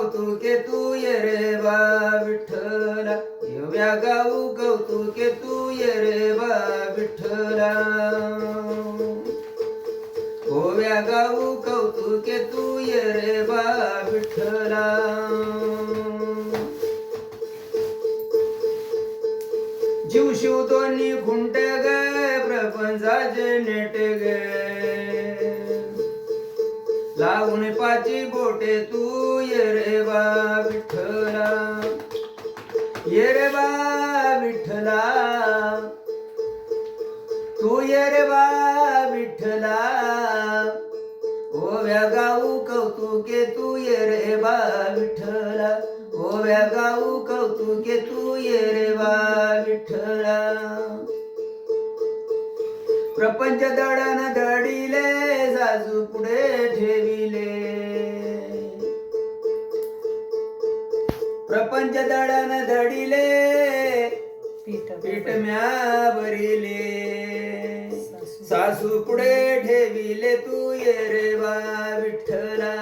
कौतुके तू ये रे बा विठ्ठला. ओव्या गाऊ कौतुके तू ये रे बा विठ्ठला. ओव्या गाऊ कौतुके तू ये रे बा विठ्ठला. जीव शिव दोन्ही खुंट ग प्रपंचाचे नेट गे. लावून पाची बोटे तू ये रे बा विठ्ठला. ये रे बा विठ्ठला. तू ये रे बा विठ्ठला. ओव्या गाऊ कौतुके तू ये रे बा विठ्ठला. ओव्या गाऊ कौतुके तू ये रे बा विठ्ठला. प्रपंच दडण दडिले जाजू पुढे ठेविले. प्रपंच दडण दडिले पीठ म्या भरिले. सासू पुढे ठेविले तू ये रे बा विठ्ठला.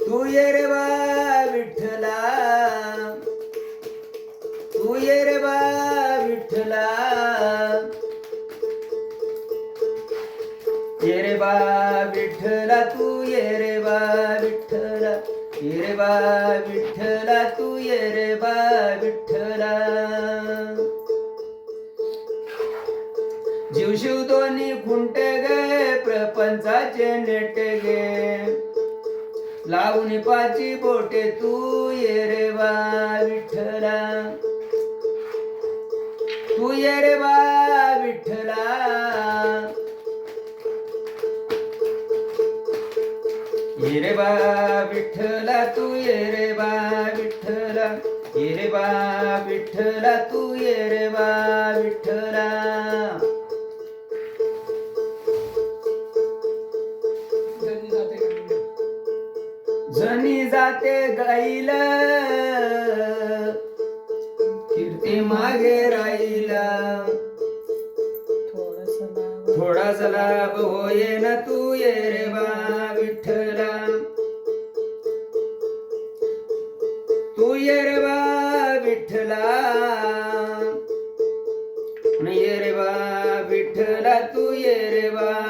तू ये रे बा ये रे बा विठ्ठला तू ये रे बा विठ्ठला ये रे बा विठ्ठला तू ये रे बा विठ्ठला. जीव शिव दोन्ही खुंटे गे प्रपंचाचे नेटे गे. लावून पाची बोटे तू ये रे बा विठ्ठला. रे बा विठ्ठला. ये रे बा विठ्ठला तू ये रे बा विठ्ठला. ये रे बा विठ्ठला तू ये रे बा विठ्ठला. जनी जाते गाईल. कीर्ती मागे राहिला. थोडासा लाभ होये ना तू ये रे बा विठ्ठला. तू ये रे बा विठ्ठला. ये रे बा विठ्ठला तू ये रे बा